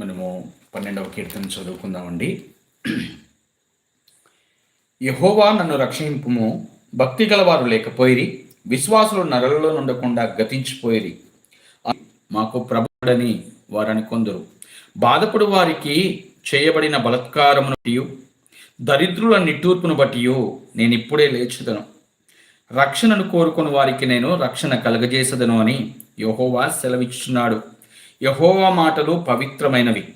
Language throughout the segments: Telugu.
మనము పన్నెండవ కీర్తన చదువుకుందామండి. యహోవా నన్ను రక్షింపుము భక్తి గలవారు లేకపోయిరి విశ్వాసులు నరలలో నుండకుండా గతించిపోయిరి. మాకు ప్రభుడని వారని కొందరు. బాధపడు వారికి చేయబడిన బలత్కారమును బట్టి దరిద్రుల నిట్టూర్పును బట్టి నేను ఇప్పుడే లేచుదను. రక్షణను కోరుకుని వారికి నేను రక్షణ కలగజేసదను అని యహోవా సెలవిచ్చుచున్నాడు. యహోవా మాటలు పవిత్రమైనవి.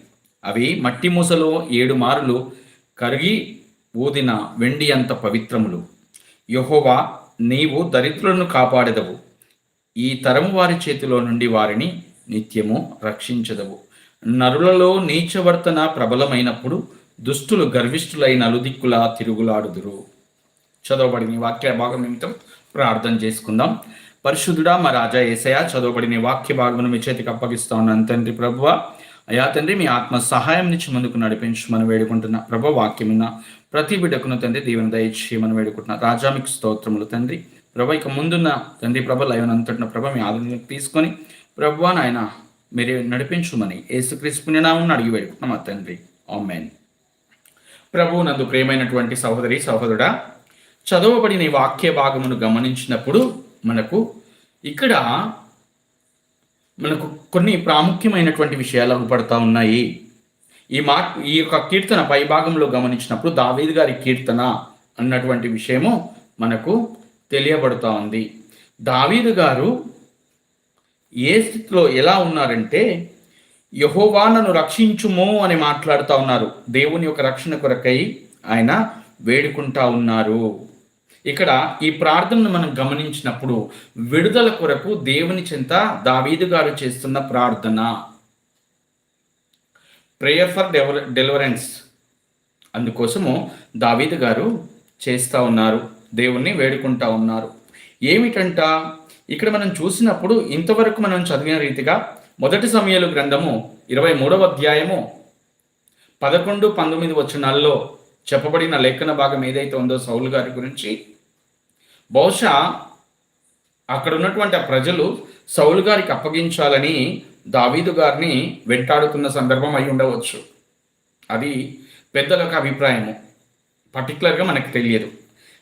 అవి మట్టి మూసలో ఏడు మార్లు కరిగి ఊదిన వెండి అంత పవిత్రములు. యహోవా నీవు దరిద్రులను కాపాడెదవు. ఈ తరము వారి చేతిలో నుండి వారిని నిత్యము రక్షించదవు. నరులలో నీచవర్తన ప్రబలమైనప్పుడు దుష్టులు గర్విష్ఠులైన అలుదిక్కులా తిరుగులాడుదురు. చదవబడిన వాక్య భాగం నిమిత్తం ప్రార్థన చేసుకుందాం. పరిశుద్ధుడా మా రాజా ఏసయ చదవబడిన వాక్య భాగమును మీ చేతికి అప్పగిస్తా ఉన్నాను. తండ్రి ప్రభువ అయా తండ్రి మీ ఆత్మ సహాయం నుంచి ముందుకు నడిపించమని వేడుకుంటున్నా. ప్రభు వాక్యమున్న ప్రతి బిడ్డకును తండ్రి దీవెన దయచేయమని వేడుకుంటున్నా. రాజా మీకు స్తోత్రములు తండ్రి. ప్రభ ఇక ముందున్న తండ్రి ప్రభ లయనంతటిన ప్రభ మీ ఆధునిక తీసుకొని ప్రభు నాయన మీరు నడిపించుమని ఏసుక్రీస్తు నామం అడిగి వేడుకుంటున్నాం మా తండ్రి. ఆమెన్. ప్రభు నందు ప్రేమైనటువంటి సహోదరి సహోదరుడా చదవబడిన వాక్య భాగమును గమనించినప్పుడు మనకు ఇక్కడ మనకు కొన్ని ప్రాముఖ్యమైనటువంటి విషయాలు అగుపడతా ఉన్నాయి. ఈ మా ఈ యొక్క కీర్తన పై భాగంలో గమనించినప్పుడు దావీద్ గారి కీర్తన అన్నటువంటి విషయము మనకు తెలియబడుతూ ఉంది. దావీదు గారు ఏ స్థితిలో ఎలా ఉన్నారంటే యహోవా నన్ను రక్షించుము అని మాట్లాడుతూ ఉన్నారు. దేవుని యొక్క రక్షణ కొరకై ఆయన వేడుకుంటా ఉన్నారు. ఇక్కడ ఈ ప్రార్థనను మనం గమనించినప్పుడు విడుదల కొరకు దేవుని చింత దావీదు గారు చేస్తున్న ప్రార్థన. ప్రేయర్ ఫర్ డెవల డెలివరెన్స్ అందుకోసము దావీదు గారు చేస్తూ ఉన్నారు దేవుణ్ణి వేడుకుంటా ఉన్నారు. ఏమిటంట? ఇక్కడ మనం చూసినప్పుడు ఇంతవరకు మనం చదివిన రీతిగా మొదటి సమయాలు గ్రంథము ఇరవై మూడవ అధ్యాయము పదకొండు పంతొమ్మిది వచనాల్లో చెప్పబడిన లేఖన భాగం ఏదైతే ఉందో సౌలు గారి గురించి బహుశా అక్కడ ఉన్నటువంటి ఆ ప్రజలు సౌలు గారికి అప్పగించాలని దావీదు గారిని వెంటాడుతున్న సందర్భం అయి ఉండవచ్చు. అది పెద్దల యొక్క అభిప్రాయము. పర్టికులర్గా మనకు తెలియదు.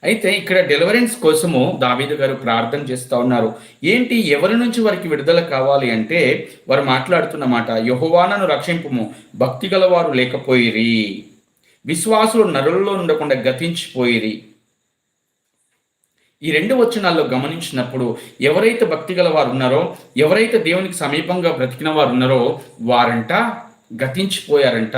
అయితే ఇక్కడ డెలివరెన్స్ కోసము దావీదు గారు ప్రార్థన చేస్తూ ఉన్నారు. ఏంటి? ఎవరి నుంచి వారికి విడుదల కావాలి అంటే వారు మాట్లాడుతున్న మాట యహోవానను రక్షింపము. భక్తి గలవారు లేకపోయిరి. విశ్వాసులు నరులలో ఉండకుండా గతించిపోయిరి. ఈ రెండు వచనాల్లో గమనించినప్పుడు ఎవరైతే భక్తి గల వారు ఉన్నారో ఎవరైతే దేవునికి సమీపంగా బ్రతికిన వారు ఉన్నారో వారంట గతించిపోయారంట.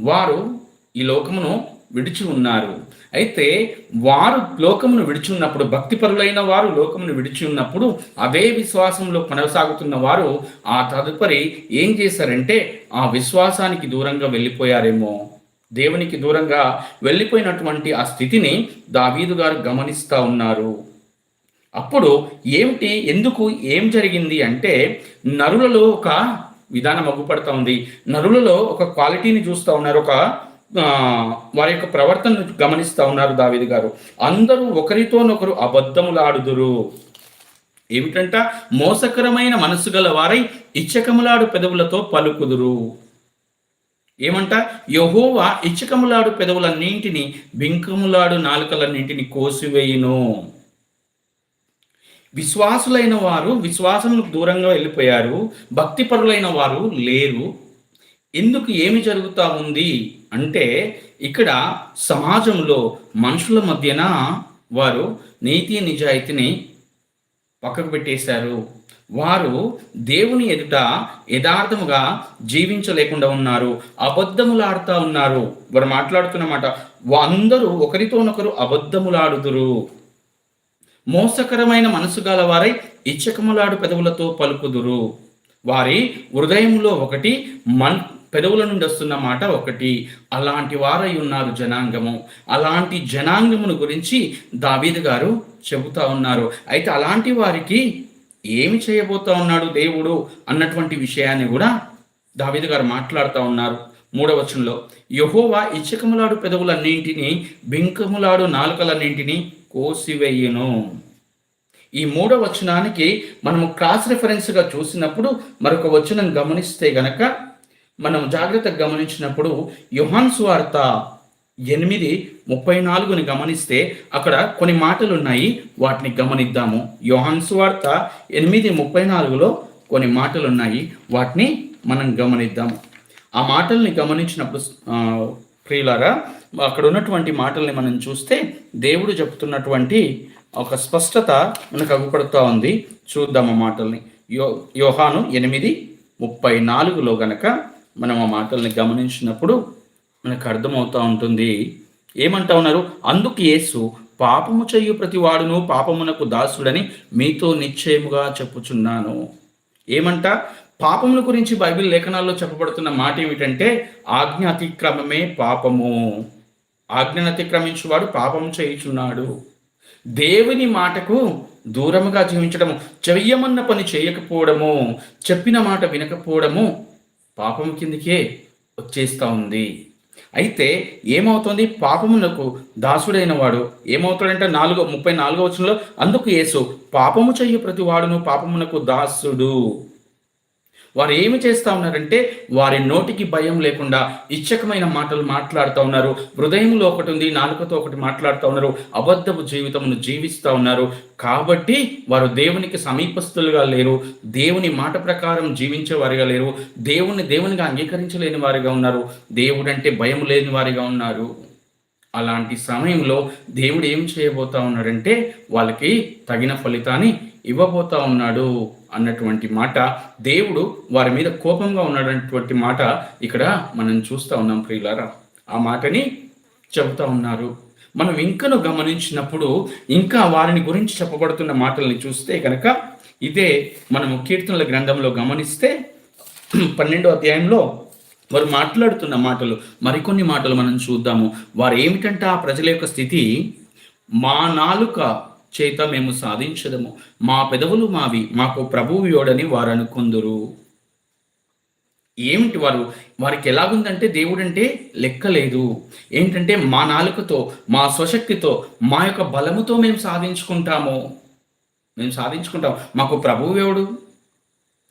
వారు ఈ లోకమును విడిచి ఉన్నారు. అయితే వారు లోకమును విడిచి ఉన్నప్పుడు భక్తిపరులైన వారు లోకమును విడిచి ఉన్నప్పుడు అదే విశ్వాసంలో కొనసాగుతున్న వారు ఆ తదుపరి ఏం చేశారంటే ఆ విశ్వాసానికి దూరంగా వెళ్ళిపోయారేమో. దేవునికి దూరంగా వెళ్ళిపోయినటువంటి ఆ స్థితిని దావీదు గారు గమనిస్తూ ఉన్నారు. అప్పుడు ఏమిటి? ఎందుకు? ఏం జరిగింది? అంటే నరులలో ఒక విధానం అగ్గుపడతా ఉంది. నరులలో ఒక క్వాలిటీని చూస్తూ ఉన్నారు. ఒక వారి యొక్క ప్రవర్తనను గమనిస్తూ ఉన్నారు దావీదు గారు. అందరూ ఒకరితోనొకరు అబద్ధములాడుదురు. ఏమిటంట? మోసకరమైన మనసు గల వారై ఇచ్చకములాడు పెదవులతో పలుకుదురు. ఏమంట? యహోవా ఇచ్చకములాడు పెదవులన్నింటిని బింకములాడు నాలుకలన్నింటిని కోసివేయును. విశ్వాసులైన వారు విశ్వాసములకు దూరంగా వెళ్ళిపోయారు. భక్తిపరులైన వారు లేరు. ఎందుకు ఏమి జరుగుతూ ఉంది? అంటే ఇక్కడ సమాజంలో మనుషుల మధ్యన వారు నీతి నిజాయితీని పక్కకు పెట్టేశారు. వారు దేవుని ఎదుట యథార్థముగా జీవించలేకుండా ఉన్నారు అబద్ధములాడుతూ ఉన్నారు. వారు మాట్లాడుతున్నమాట అందరూ ఒకరితోనొకరు అబద్ధములాడుదురు. మోసకరమైన మనసు గల వారై ఇచ్చకములాడు పెదవులతో పలుకుదురు. వారి హృదయంలో ఒకటి మన్ పెదవుల నుండి వస్తున్న మాట ఒకటి. అలాంటి వారై ఉన్నారు జనాంగము. అలాంటి జనాంగమును గురించి దావీద్ గారు చెబుతా ఉన్నారు. అయితే అలాంటి వారికి ఏమి చేయబోతా ఉన్నాడు దేవుడు అన్నటువంటి విషయాన్ని కూడా దావేది గారు మాట్లాడుతూ ఉన్నారు. మూడవచనంలో యహోవా ఇచ్చకములాడు పెదవులన్నింటినీ బింకములాడు నాలుకలన్నింటినీ కోసివేయును. ఈ మూడవ వచనానికి మనము క్రాస్ రెఫరెన్స్గా చూసినప్పుడు మరొక వచనం గమనిస్తే గనక మనం జాగ్రత్తగా గమనించినప్పుడు యుహాన్ స్వార్త ఎనిమిది ముప్పై నాలుగుని గమనిస్తే అక్కడ కొన్ని మాటలు ఉన్నాయి వాటిని గమనిద్దాము. యోహన్స్ వార్త ఎనిమిది ముప్పై నాలుగులో కొన్ని మాటలు ఉన్నాయి వాటిని మనం గమనిద్దాము. ఆ మాటల్ని గమనించినప్పుడు ప్రియులారా అక్కడ ఉన్నటువంటి మాటల్ని మనం చూస్తే దేవుడు చెప్తున్నటువంటి ఒక స్పష్టత మనకు అగుపడుతూ ఉంది. చూద్దాం ఆ మాటల్ని. యో యోహాను ఎనిమిది ముప్పై నాలుగులో గనక మనం ఆ మాటల్ని గమనించినప్పుడు మనకు అర్థమవుతూ ఉంటుంది. ఏమంటా ఉన్నారు? అందుకు యేసు పాపము చెయ్యు ప్రతి వాడును పాపమునకు దాసుడని మీతో నిశ్చయముగా చెప్పుచున్నాను. ఏమంట? పాపముల గురించి బైబిల్ లేఖనాల్లో చెప్పబడుతున్న మాట ఏమిటంటే ఆజ్ఞ అతిక్రమమే పాపము. ఆజ్ఞను అతిక్రమించువాడు పాపము చేయుచున్నాడు. దేవుని మాటకు దూరముగా జీవించడము చెయ్యమన్న పని చేయకపోవడము చెప్పిన మాట వినకపోవడము పాపం కిందకే వచ్చేస్తూ ఉంది. అయితే ఏమవుతుంది? పాపమునకు దాసుడైన వాడు ఏమవుతాడంటే నాలుగో ముప్పై నాలుగో వచనంలో అందుకు యేసు పాపము చెయ్యి ప్రతి వాడును పాపమునకు దాసుడు. వారు ఏమి చేస్తూ ఉన్నారంటే వారి నోటికి భయం లేకుండా ఇచ్చకమైన మాటలు మాట్లాడుతూ ఉన్నారు. హృదయంలో ఒకటి ఉంది నాలుకతో ఒకటి మాట్లాడుతూ ఉన్నారు. అబద్ధపు జీవితమును జీవిస్తూ ఉన్నారు. కాబట్టి వారు దేవునికి సమీపస్తులుగా లేరు. దేవుని మాట ప్రకారం జీవించే వారిగా లేరు. దేవుని దేవునిగా అంగీకరించలేని వారిగా ఉన్నారు. దేవుడంటే భయం లేని వారిగా ఉన్నారు. అలాంటి సమయంలో దేవుడు ఏం చేయబోతా ఉన్నాడంటే వాళ్ళకి తగిన ఫలితాన్ని ఇవ్వబోతా ఉన్నాడు అన్నటువంటి మాట దేవుడు వారి మీద కోపంగా ఉన్నటువంటి మాట ఇక్కడ మనం చూస్తూ ఉన్నాం ప్రియులారా. ఆ మాటని చెబుతా ఉన్నారు. మనం ఇంకను గమనించినప్పుడు ఇంకా వారిని గురించి చెప్పబడుతున్న మాటల్ని చూస్తే కనుక ఇదే మనము కీర్తనల గ్రంథంలో గమనిస్తే పన్నెండో అధ్యాయంలో వారు మాట్లాడుతున్న మాటలు మరికొన్ని మాటలు మనం చూద్దాము. వారు ఏమిటంటే ఆ ప్రజల యొక్క స్థితి? మా నాలుక చేత మేము సాధించదము. మా పెదవులు మావి మాకు ప్రభువు యోడని వారు అనుకుందురు ఏమిటి వారు? వారికి ఎలాగుందంటే దేవుడు అంటే ఏంటంటే మా నాలుకతో మా స్వశక్తితో మా యొక్క బలముతో మేము సాధించుకుంటాము. మేము సాధించుకుంటాం. మాకు ప్రభువు ఎవడు?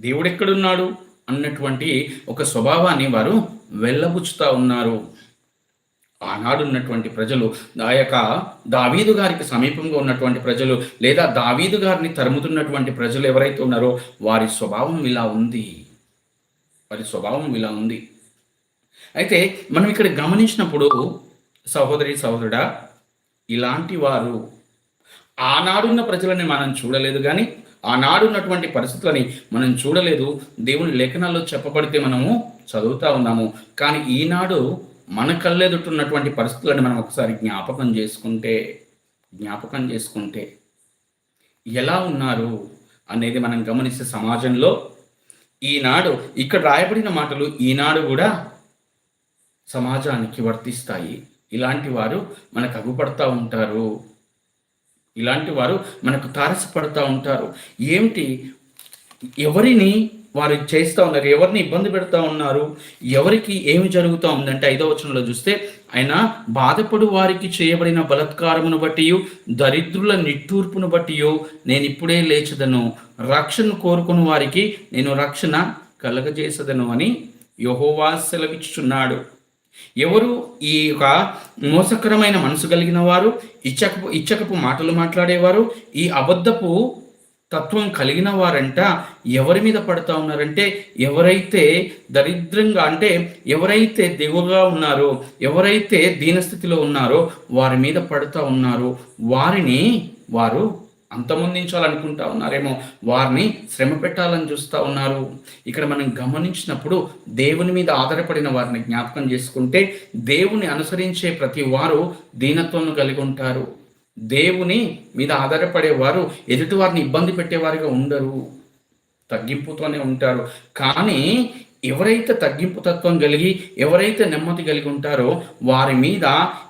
దేవుడు ఎక్కడున్నాడు అన్నటువంటి ఒక స్వభావాన్ని వారు వెళ్ళబుచ్చుతా ఉన్నారు. ఆనాడు ఉన్నటువంటి ప్రజలు ఆ యొక్క దావీదు గారికి సమీపంగా ఉన్నటువంటి ప్రజలు లేదా దావీదు గారిని తరుముతున్నటువంటి ప్రజలు ఎవరైతే ఉన్నారో వారి స్వభావం ఇలా ఉంది. వారి స్వభావం ఇలా ఉంది. అయితే మనం ఇక్కడ గమనించినప్పుడు సహోదరి సహోదరుడా ఇలాంటి వారు ఆనాడున్న ప్రజలని మనం చూడలేదు కానీ ఆనాడున్నటువంటి పరిస్థితులని మనం చూడలేదు. దేవుని లేఖనాల్లో చెప్పబడితే మనము చదువుతా ఉన్నాము. కానీ ఈనాడు మన కళ్ళెదుటున్నటువంటి పరిస్థితులను మనం ఒకసారి జ్ఞాపకం చేసుకుంటే జ్ఞాపకం చేసుకుంటే ఎలా ఉన్నారు అనేది మనం గమనిస్తే సమాజంలో ఈనాడు ఇక్కడ రాయబడిన మాటలు ఈనాడు కూడా సమాజానికి వర్తిస్తాయి. ఇలాంటి వారు మనకు అగుపడతా ఉంటారు. ఇలాంటి వారు మనకు తారసపడుతూ ఉంటారు. ఏమిటి ఎవరిని వారు చేస్తూ ఉన్నారు. ఎవరిని ఇబ్బంది పెడతా ఉన్నారు? ఎవరికి ఏమి జరుగుతూ ఉందంటే ఐదో వచనంలో చూస్తే ఆయన బాధపడు వారికి చేయబడిన బలత్కారమును బట్టి దరిద్రుల నిట్టూర్పును బట్టి నేను ఇప్పుడే లేచదను. రక్షణ కోరుకుని వారికి నేను రక్షణ కలగజేసదను అని యహోవా సెలవిచ్చుచున్నాడు. ఎవరు ఈ యొక్క మోసకరమైన మనసు కలిగిన వారు ఇచ్చకపు ఇచ్చకపు మాటలు మాట్లాడేవారు ఈ అబద్ధపు తత్వం కలిగిన వారంట ఎవరి మీద పడుతూ ఉన్నారంటే ఎవరైతే దరిద్రంగా అంటే ఎవరైతే దిగువగా ఉన్నారో ఎవరైతే దీనస్థితిలో ఉన్నారో వారి మీద పడుతూ ఉన్నారో. వారిని వారు అంతమొందించాలనుకుంటా ఉన్నారేమో. వారిని శ్రమ పెట్టాలని చూస్తూ ఉన్నారు. ఇక్కడ మనం గమనించినప్పుడు దేవుని మీద ఆధారపడిన వారిని జ్ఞాపకం చేసుకుంటే దేవుని అనుసరించే ప్రతి వారు దీనత్వం కలిగి ఉంటారు. దేవుని మీద ఆధారపడేవారు ఎదుటివారిని ఇబ్బంది పెట్టేవారిగా ఉండరు. తగ్గింపుతోనే ఉంటారు. కానీ ఎవరైతే తగ్గింపు తత్వం కలిగి ఎవరైతే నెమ్మది కలిగి ఉంటారో వారి మీద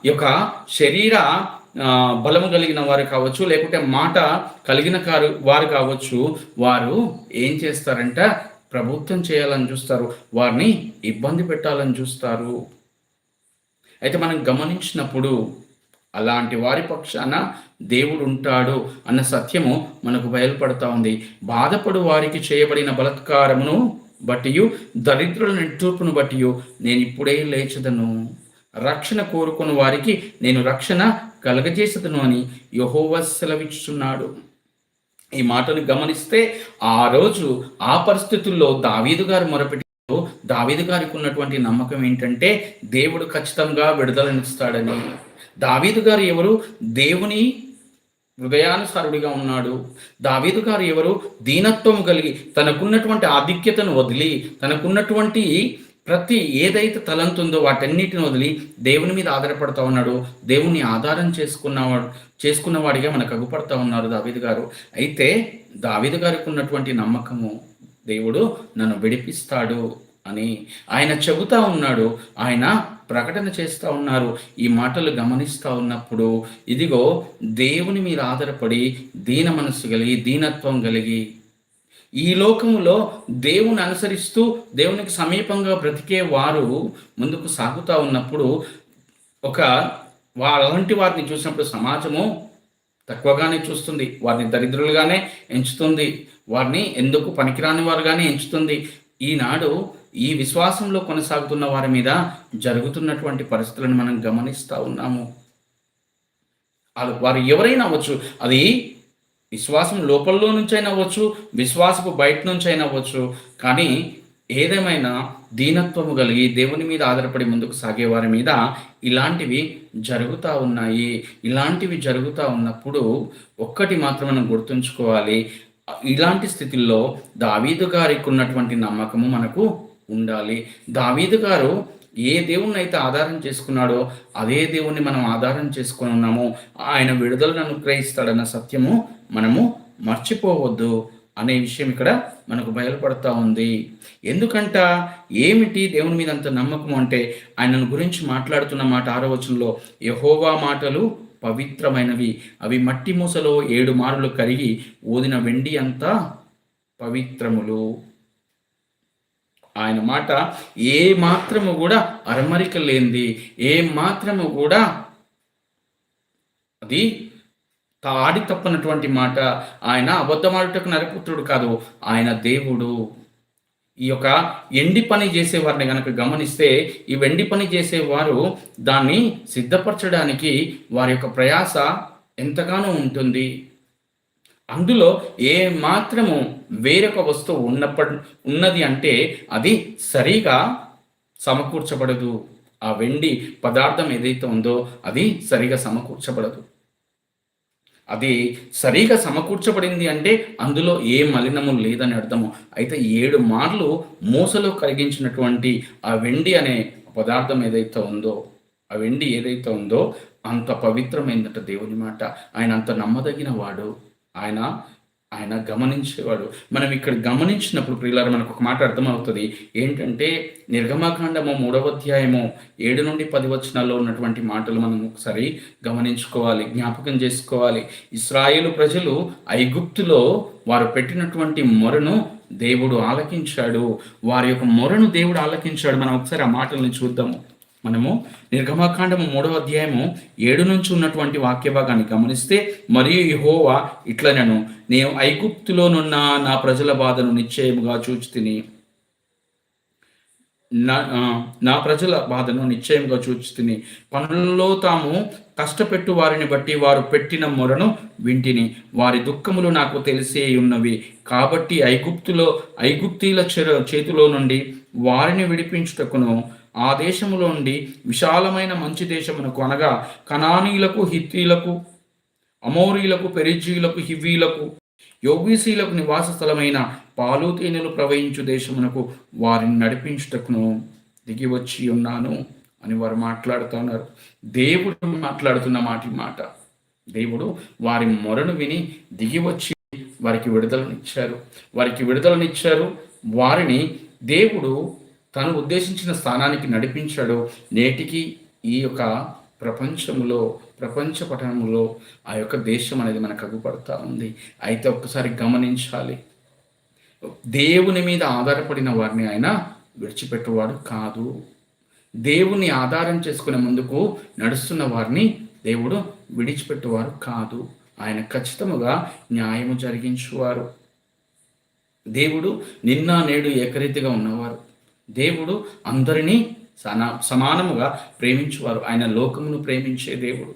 యొక్క శరీర బలము కలిగిన వారు కావచ్చు లేకుంటే మాట కలిగిన కారు వారు కావచ్చు వారు ఏం చేస్తారంట? ప్రభుత్వం చేయాలని చూస్తారు. వారిని ఇబ్బంది పెట్టాలని చూస్తారు. అయితే మనం గమనించినప్పుడు అలాంటి వారి పక్షాన దేవుడు ఉంటాడు అన్న సత్యము మనకు బయలుపడతా ఉంది. బాధపడు వారికి చేయబడిన బలత్కారమును బట్టియు దరిద్రుల నిట్టూర్పును బట్టియు నేను ఇప్పుడే లేచదను. రక్షణ కోరుకున్న వారికి నేను రక్షణ కలగజేసదను అని యహోవ సెలవిస్తున్నాడు ఈ మాటను గమనిస్తే ఆ రోజు ఆ పరిస్థితుల్లో దావీదు గారు మొరపెట్టి దావీదు గారికి ఉన్నటువంటి నమ్మకం ఏంటంటే దేవుడు ఖచ్చితంగా విడుదలనిస్తాడని. దావీదు గారు ఎవరు? దేవుని హృదయానుసారుడిగా ఉన్నాడు. దావీదు గారు ఎవరు? దీనత్వం కలిగి తనకున్నటువంటి ఆధిక్యతను వదిలి తనకున్నటువంటి ప్రతి ఏదైతే తలంతుందో వాటన్నిటిని వదిలి దేవుని మీద ఆధారపడతా ఉన్నాడు. దేవుని ఆధారం చేసుకున్నవాడు చేసుకున్నవాడిగా మనకు అగుపడతా ఉన్నారు దావీదు గారు. అయితే దావీదు గారికి ఉన్నటువంటి నమ్మకము దేవుడు నన్ను విడిపిస్తాడు అని ఆయన చెబుతా ఉన్నాడు. ఆయన ప్రకటన చేస్తూ ఉన్నారు. ఈ మాటలు గమనిస్తూ ఉన్నప్పుడు ఇదిగో దేవుని మీద ఆధారపడి దీన మనస్సు కలిగి దీనత్వం కలిగి ఈ లోకంలో దేవుని అనుసరిస్తూ దేవునికి సమీపంగా బ్రతికే వారు ముందుకు సాగుతూ ఉన్నప్పుడు ఒక అలాంటి వారిని చూసినప్పుడు సమాజము తక్కువగానే చూస్తుంది. వారిని దరిద్రులుగానే ఎంచుతుంది. వారిని ఎందుకు పనికిరాని వారుగానే ఎంచుతుంది. ఈనాడు ఈ విశ్వాసంలో కొనసాగుతున్న వారి మీద జరుగుతున్నటువంటి పరిస్థితులను మనం గమనిస్తూ ఉన్నాము. వారు ఎవరైనా అవ్వచ్చు అది విశ్వాసం లోపల్లో నుంచైనా అవ్వచ్చు విశ్వాసపు బయట నుంచి అయినా అవ్వచ్చు కానీ ఏదేమైనా దీనత్వము కలిగి దేవుని మీద ఆధారపడి ముందుకు సాగే వారి మీద ఇలాంటివి జరుగుతూ ఉన్నాయి. ఇలాంటివి జరుగుతూ ఉన్నప్పుడు ఒక్కటి మాత్రం మనం గుర్తుంచుకోవాలి. ఇలాంటి స్థితిల్లో దావీదు గారికి ఉన్నటువంటి నమ్మకము మనకు ఉండాలి. దావీదు గారు ఏ దేవుణ్ణి అయితే ఆధారం చేసుకున్నాడో అదే దేవుణ్ణి మనం ఆధారం చేసుకుని ఉన్నాము. ఆయన విడుదలను అనుగ్రహిస్తాడన్న సత్యము మనము మర్చిపోవద్దు అనే విషయం ఇక్కడ మనకు బయలుపడతా ఉంది. ఎందుకంట ఏమిటి దేవుని మీద అంత నమ్మకం అంటే ఆయనను గురించి మాట్లాడుతున్న మాట ఆరవచనంలో యహోవా మాటలు పవిత్రమైనవి అవి మట్టి మూసలో ఏడు మారులు కరిగి ఊదిన వెండి అంతా పవిత్రములు. ఆయన మాట ఏ మాత్రము కూడా అరమరిక లేనిది ఏ మాత్రము కూడా అది తాడి తప్పనటువంటి మాట. ఆయన అబద్ధమాడుటకు నరపుత్రుడు కాదు ఆయన దేవుడు. ఈ యొక్క ఎండి పని చేసేవారిని కనుక గమనిస్తే ఈ వెండి పని చేసేవారు దాన్ని సిద్ధపరచడానికి వారి యొక్క ప్రయాస ఎంతగానో ఉంటుంది. అందులో ఏ మాత్రము వేరొక వస్తువు ఉన్నప్పటి ఉన్నది అంటే అది సరిగా సమకూర్చబడదు. ఆ వెండి పదార్థం ఏదైతే ఉందో అది సరిగా సమకూర్చబడదు. అది సరిగా సమకూర్చబడింది అంటే అందులో ఏ మలినము లేదని అర్థము. అయితే ఏడు మార్లు మూసలో కరిగించినటువంటి ఆ వెండి అనే పదార్థం ఏదైతే ఉందో ఆ వెండి ఏదైతే ఉందో అంత పవిత్రమైందట దేవుని మాట. ఆయన అంత నమ్మదగిన వాడు ఆయన ఆయన గమనించేవాడు. మనం ఇక్కడ గమనించినప్పుడు ప్రియులారు మనకు ఒక మాట అర్థమవుతుంది. ఏంటంటే నిర్గమకాండము మూడవ అధ్యాయము ఏడు నుండి పది వచనాల్లో ఉన్నటువంటి మాటలు మనం ఒకసారి గమనించుకోవాలి జ్ఞాపకం చేసుకోవాలి. ఇస్రాయేలు ప్రజలు ఐగుప్తులో వారు పెట్టినటువంటి మొరను దేవుడు ఆలకించాడు. వారి యొక్క మొరను దేవుడు ఆలకించాడు. మనం ఒకసారి ఆ మాటల్ని చూద్దాము. మనము నిర్గమకాండము మూడవ అధ్యాయము ఏడు నుంచి ఉన్నటువంటి వాక్య భాగాన్ని గమనిస్తే మరియు యహోవా ఇట్లనను నేను నేను ఐగుప్తులోనున్న నా ప్రజల బాధను నిశ్చయముగా చూచి తిని నా నా ప్రజల బాధను నిశ్చయంగా చూచి తిని పనులలో తాము కష్టపెట్టు వారిని బట్టి వారు పెట్టిన మొరను వింటిని. వారి దుఃఖములు నాకు తెలిసే ఉన్నవి. కాబట్టి ఐగుప్తులో ఐగుప్తీల చేతిలో నుండి వారిని విడిపించుటకును ఆ దేశములో నుండి విశాలమైన మంచి దేశమునకు అనగా కనానీలకు హిత్తీలకు అమౌరీలకు పెరిజీలకు హివీలకు యోబీసీలకు నివాస స్థలమైన పాలు తేనెలు ప్రవహించు దేశమునకు వారిని నడిపించుటకును దిగి వచ్చి ఉన్నాను అని వారు మాట్లాడుతున్నారు. దేవుడు మాట్లాడుతున్న మాటి మాట. దేవుడు వారి మొరను విని దిగి వచ్చి వారికి విడుదలనిచ్చారు. వారికి విడుదలనిచ్చారు. వారిని దేవుడు తాను ఉద్దేశించిన స్థానానికి నడిపించాడు. నేటికి ఈ యొక్క ప్రపంచంలో ప్రపంచ పఠనంలో ఆ యొక్క దేశం అనేది మనకు అగుపడతా ఉంది. అయితే ఒక్కసారి గమనించాలి. దేవుని మీద ఆధారపడిన వారిని ఆయన విడిచిపెట్టేవాడు కాదు. దేవుని ఆధారం చేసుకునే ముందుకు నడుస్తున్న వారిని దేవుడు విడిచిపెట్టేవారు కాదు. ఆయన ఖచ్చితముగా న్యాయము జరిగించువారు. దేవుడు నిన్న నేడు ఏకరీతిగా ఉన్నవారు. దేవుడు అందరినీ సనా సమానముగా ప్రేమించువారు. ఆయన లోకమును ప్రేమించే దేవుడు.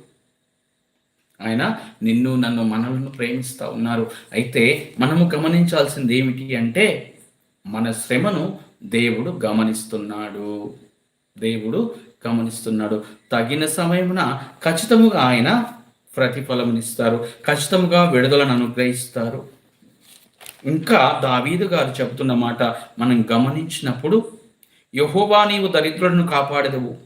ఆయన నిన్ను నన్ను మనలను ప్రేమిస్తూ ఉన్నారు. అయితే మనము గమనించాల్సింది ఏమిటి అంటే మన శ్రమను దేవుడు గమనిస్తున్నాడు. దేవుడు గమనిస్తున్నాడు. తగిన సమయమున ఖచ్చితముగా ఆయన ప్రతిఫలమునిస్తారు. ఖచ్చితముగా విడుదలను అనుగ్రహిస్తారు. ఇంకా దావీదు గారు చెబుతున్న మాట మనం గమనించినప్పుడు యహోవా నీవు దరిద్రులను కాపాడదవు.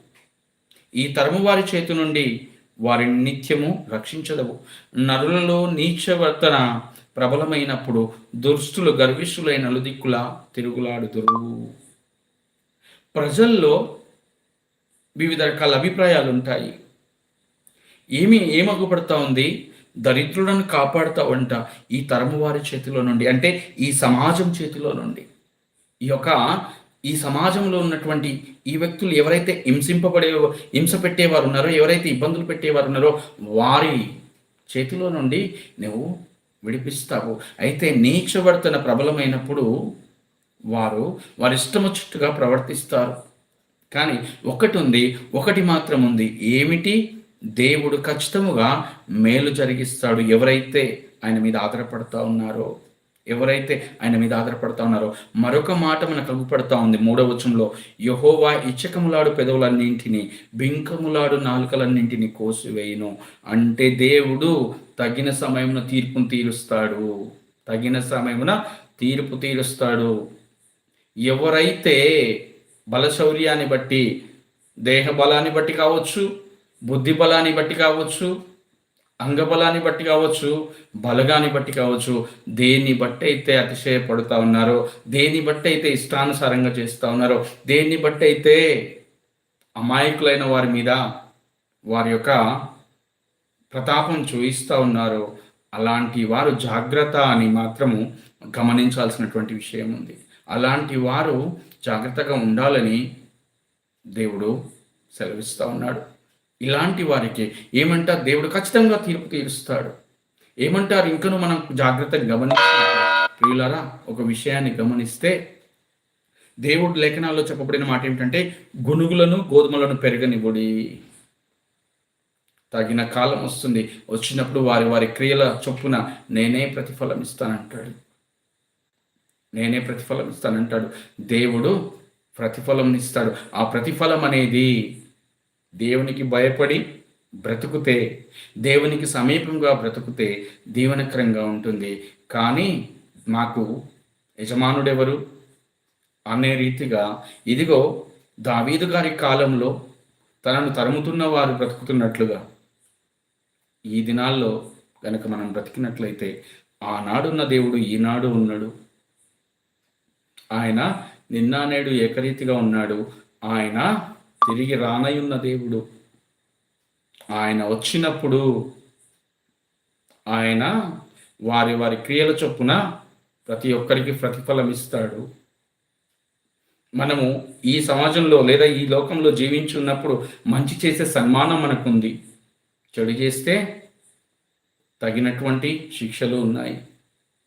ఈ తరము వారి చేతి నుండి వారిని నిత్యము రక్షించదవు. నరులలో నీచవర్తన ప్రబలమైనప్పుడు దుర్స్తులు గర్విష్ఠులైన నలుదిక్కులా తిరుగులాడుదురు. ప్రజల్లో వివిధ రకాల అభిప్రాయాలు ఉంటాయి ఏమి ఏమగుపడతా ఉంది? దరిద్రులను కాపాడుతావంట ఈ తరము వారి చేతిలో నుండి. అంటే ఈ సమాజం చేతిలో నుండి. ఈ యొక్క ఈ సమాజంలో ఉన్నటువంటి ఈ వ్యక్తులు ఎవరైతే హింసింపబడే హింస పెట్టేవారు ఉన్నారో ఎవరైతే ఇబ్బందులు పెట్టేవారు ఉన్నారో వారి చేతిలో నుండి నువ్వు విడిపిస్తావు. అయితే నీచవర్తన ప్రబలమైనప్పుడు వారు వారి ఇష్టమొచ్చుట్టుగా ప్రవర్తిస్తారు. కానీ ఒకటి ఉంది ఒకటి మాత్రం ఉంది. ఏమిటి? దేవుడు ఖచ్చితముగా మేలు జరిగిస్తాడు. ఎవరైతే ఆయన మీద ఆధారపడతా ఉన్నారో ఎవరైతే ఆయన మీద ఆధారపడతా ఉన్నారో మరొక మాట మనకు కలుగుపడతా ఉంది. మూడవ వచనంలో యహోవా ఇచ్చకములాడు పెదవులన్నింటినీ బింకములాడు నాలుకలన్నింటినీ కోసివేయను. అంటే దేవుడు తగిన సమయమున తీర్పును తీరుస్తాడు. తగిన సమయమున తీర్పు తీరుస్తాడు. ఎవరైతే బలశౌర్యాన్ని బట్టి దేహ బలాన్ని బట్టి కావచ్చు బుద్ధి బలాన్ని బట్టి కావచ్చు అంగబలాన్ని బట్టి కావచ్చు బలగాన్ని బట్టి కావచ్చు దేన్ని బట్టి అయితే అతిశయపడుతూ ఉన్నారో దేన్ని బట్టి అయితే ఇష్టానుసారంగా చేస్తూ ఉన్నారో దేన్ని బట్టి అయితే అమాయకులైన వారి మీద వారి యొక్క ప్రతాపం చూయిస్తూ ఉన్నారో అలాంటి వారు జాగ్రత్త అని మాత్రము గమనించాల్సినటువంటి విషయం ఉంది. అలాంటి వారు జాగ్రత్తగా ఉండాలని దేవుడు సెలవిస్తూ ఉన్నాడు. ఇలాంటి వారికి ఏమంటారు? దేవుడు ఖచ్చితంగా తీర్పు తీరుస్తాడు. ఏమంటారు? ఇంకను మనం జాగ్రత్తగా గమనించాలి. ప్రియులారా ఒక విషయాన్ని గమనిస్తే దేవుడు లేఖనాల్లో చెప్పబడిన మాట ఏమిటంటే గునుగులను గోధుమలను పెరగనివ్వడి. తగిన కాలం వస్తుంది. వచ్చినప్పుడు వారి వారి క్రియల చొప్పున నేనే ప్రతిఫలం ఇస్తానంటాడు నేనే ప్రతిఫలం ఇస్తానంటాడు దేవుడు ప్రతిఫలం ఇస్తాడు ఆ ప్రతిఫలం అనేది దేవునికి భయపడి బ్రతుకుతే దేవునికి సమీపంగా బ్రతుకుతే దీవనకరంగా ఉంటుంది. కానీ మాకు యజమానుడెవరు? అనే రీతిగా ఇదిగో దావీదు గారి కాలంలో తనను తరుముతున్న వారు బ్రతుకుతున్నట్లుగా. ఈ దినాల్లో కనుక మనం బ్రతికినట్లయితే ఆనాడున్న దేవుడు ఈనాడు ఉన్నాడు. ఆయన నిన్న నేడు ఏకరీతిగా ఉన్నాడు. ఆయన తిరిగి రానయున్న దేవుడు. ఆయన వచ్చినప్పుడు ఆయన వారి వారి క్రియల చొప్పున ప్రతి ఒక్కరికి ప్రతిఫలం ఇస్తాడు. మనము ఈ సమాజంలో లేదా ఈ లోకంలో జీవించున్నప్పుడు మంచి చేసే సన్మానం మనకుంది. చెడు చేస్తే తగినటువంటి శిక్షలు ఉన్నాయి.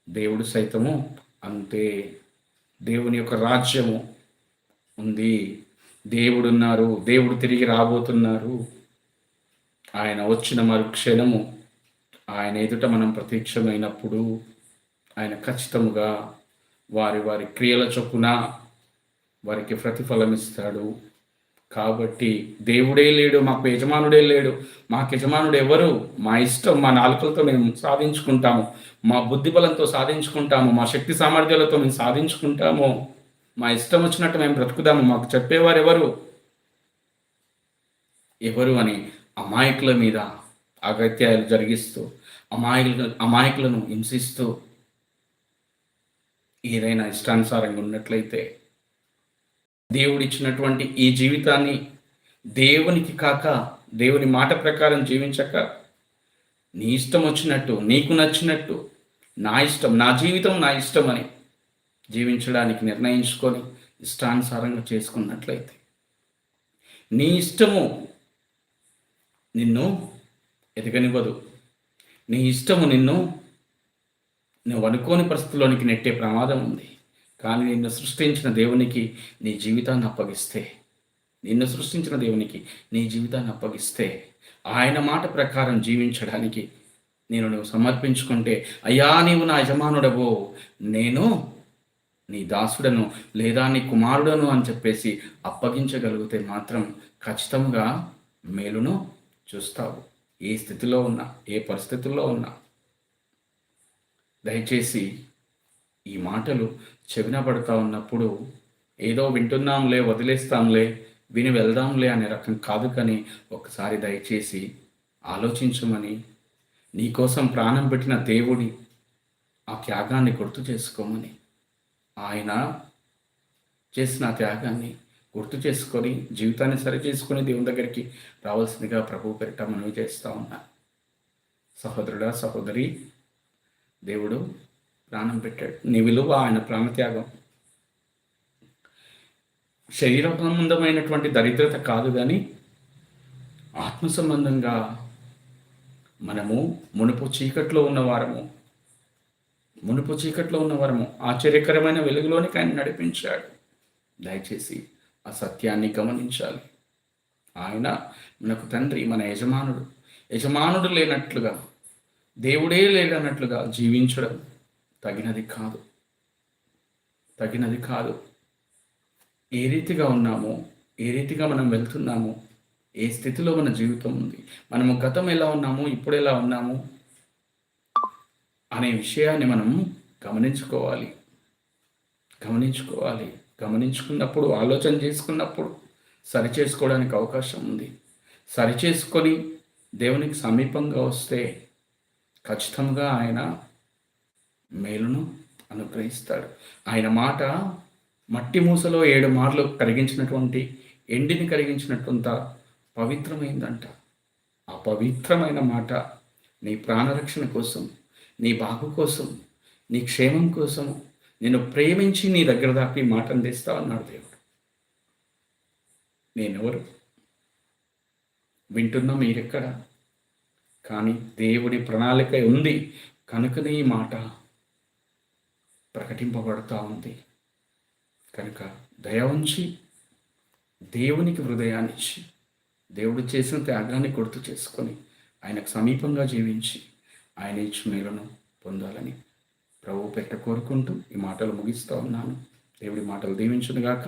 దేవుడు సైతము అంతే. దేవుని యొక్క రాజ్యము ఉంది. దేవుడున్నారు దేవుడు తిరిగి రాబోతున్నారు. ఆయన వచ్చిన మరుక్షణము ఆయన ఎదుట మనం ప్రత్యక్షమైనప్పుడు ఆయన ఖచ్చితముగా వారి వారి క్రియల చొప్పున వారికి ప్రతిఫలం ఇస్తాడు కాబట్టి దేవుడే లేడు మాకు యజమానుడే లేడు మాకు యజమానుడు ఎవరు? మా ఇష్టం మా నాలుకలతో మేము సాధించుకుంటాము మా బుద్ధి బలంతో సాధించుకుంటాము మా శక్తి సామర్థ్యాలతో మేము సాధించుకుంటాము. మా ఇష్టం వచ్చినట్టు మేము బ్రతుకుదాము. మాకు చెప్పేవారు ఎవరు? ఎవరు అని అమాయకుల మీద అగత్యాలు జరిగిస్తూ అమాయకులు అమాయకులను హింసిస్తూ ఏదైనా ఇష్టానుసారంగా ఉన్నట్లయితే దేవుడిచ్చినటువంటి ఈ జీవితాన్ని దేవునికి కాక దేవుని మాట ప్రకారం జీవించక నీ ఇష్టం వచ్చినట్టు నీకు నచ్చినట్టు నా ఇష్టం నా జీవితం నా ఇష్టం అని జీవించడానికి నిర్ణయించుకొని ఇష్టానుసారంగా చేసుకున్నట్లయితే. నీ ఇష్టము నిన్ను ఎదగనివ్వదు. నీ ఇష్టము నిన్ను నువ్వు అనుకోని పరిస్థితుల్లోనికి నెట్టే ప్రమాదం ఉంది. కానీ నిన్ను సృష్టించిన దేవునికి నీ జీవితాన్ని అప్పగిస్తే నిన్ను సృష్టించిన దేవునికి నీ జీవితాన్ని అప్పగిస్తే ఆయన మాట ప్రకారం జీవించడానికి నేను నువ్వు సమర్పించుకుంటే అయ్యా నీవు నా యజమానుడవో. నేను నీ దాసుడను లేదా నీ కుమారుడను అని చెప్పేసి అప్పగించగలిగితే మాత్రం ఖచ్చితంగా మేలును చూస్తావు. ఏ స్థితిలో ఉన్నా ఏ పరిస్థితుల్లో ఉన్నా. దయచేసి ఈ మాటలు చెవిన పడుతూ ఉన్నప్పుడు ఏదో వింటున్నాంలే వదిలేస్తాంలే విని వెళ్దాంలే అనే రకం కాదు కానీ ఒకసారి దయచేసి ఆలోచించమని నీకోసం ప్రాణం పెట్టిన దేవుడి ఆ త్యాగాన్ని గుర్తు చేసుకోమని ఆయన చేసిన త్యాగాన్ని గుర్తు చేసుకొని జీవితాన్ని సరి చేసుకొని దేవుని దగ్గరికి రావాల్సిందిగా ప్రభు పెరిట మనవి చేస్తూ ఉన్నా. సహోదరుడా సహోదరి దేవుడు ప్రాణం పెట్టాడు. నీ విలువ ఆయన ప్రాణత్యాగం శరీర సంబంధమైనటువంటి దరిద్రత కాదు కానీ ఆత్మ సంబంధంగా మనము మునుపు చీకట్లో ఉన్నవారము. మునుపు చీకట్లో ఉన్నవారము ఆశ్చర్యకరమైన వెలుగులోనికి ఆయన నడిపించాడు. దయచేసి ఆ సత్యాన్ని గమనించాలి. ఆయన మనకు తండ్రి మన యజమానుడు. యజమానుడు లేనట్లుగా దేవుడే లేదన్నట్లుగా జీవించడం తగినది కాదు. తగినది కాదు. ఏ రీతిగా ఉన్నామో ఏ రీతిగా మనం వెళ్తున్నామో ఏ స్థితిలో మన జీవితం ఉంది మనము గతం ఎలా ఉన్నాము ఇప్పుడు ఎలా ఉన్నాము అనే విషయాన్ని మనం గమనించుకోవాలి. గమనించుకోవాలి. గమనించుకున్నప్పుడు ఆలోచన చేసుకున్నప్పుడు సరి చేసుకోవడానికి అవకాశం ఉంది. సరి చేసుకొని దేవునికి సమీపంగా వస్తే ఖచ్చితంగా ఆయన మేలును అనుగ్రహిస్తాడు. ఆయన మాట మట్టి మూసలో ఏడు మార్లు కరిగించినటువంటి ఎండిని కరిగించినటువంటి పవిత్రమైందంట. ఆ పవిత్రమైన మాట నీ ప్రాణరక్షణ కోసం నీ బాగు కోసం నీ క్షేమం కోసం నేను ప్రేమించి నీ దగ్గర దాకా ఈ మాట అందిస్తా అన్నాడు దేవుడు. నేనెవరు? వింటున్నా మీరెక్కడ? కానీ దేవుడి ప్రణాళిక ఉంది కనుకనే ఈ మాట ప్రకటింపబడుతూ ఉంది. కనుక దయ ఉంచి దేవునికి హృదయాన్నిచ్చి దేవుడు చేసిన త్యాగాన్ని గుర్తు చేసుకొని ఆయనకు సమీపంగా జీవించి ఆయన ఇచ్చి మేలును పొందాలని ప్రభు పెట్ట కోరుకుంటూ ఈ మాటలు ముగిస్తూ ఉన్నాను. దేవుడి మాటలు దీవించునుగాక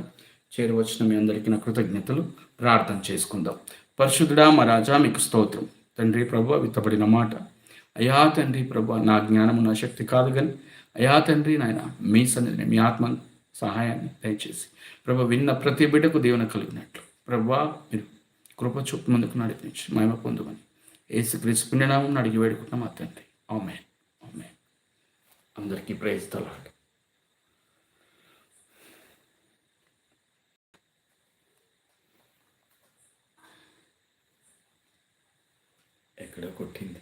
చేరువచ్చిన మీ అందరికీ నా కృతజ్ఞతలు. ప్రార్థన చేసుకుందాం. పరిశుద్ధుడా మా రాజా మీకు స్తోత్రం. తండ్రి ప్రభు విత్తబడిన మాట. అయా తండ్రి ప్రభు నా జ్ఞానము నా శక్తి కాదు కానీ అయా తండ్రి నాయన మీ సన్నిధిని మీ ఆత్మ సహాయాన్ని దయచేసి ప్రభు విన్న ప్రతి బిడ్డకు దీవెన కలిగినట్లు. ప్రభు మీరు కృప చూపు ముందుకు నడిపించి మహిమ పొందుమని ఏసు క్రీస్తు పుణ్యనామం అడిగి వేడుకుంటున్నాం మా తండ్రి. ఆమె ఆమె అందరికీ ప్రైజ్ తలాడు ఎక్కడ కొట్టింది?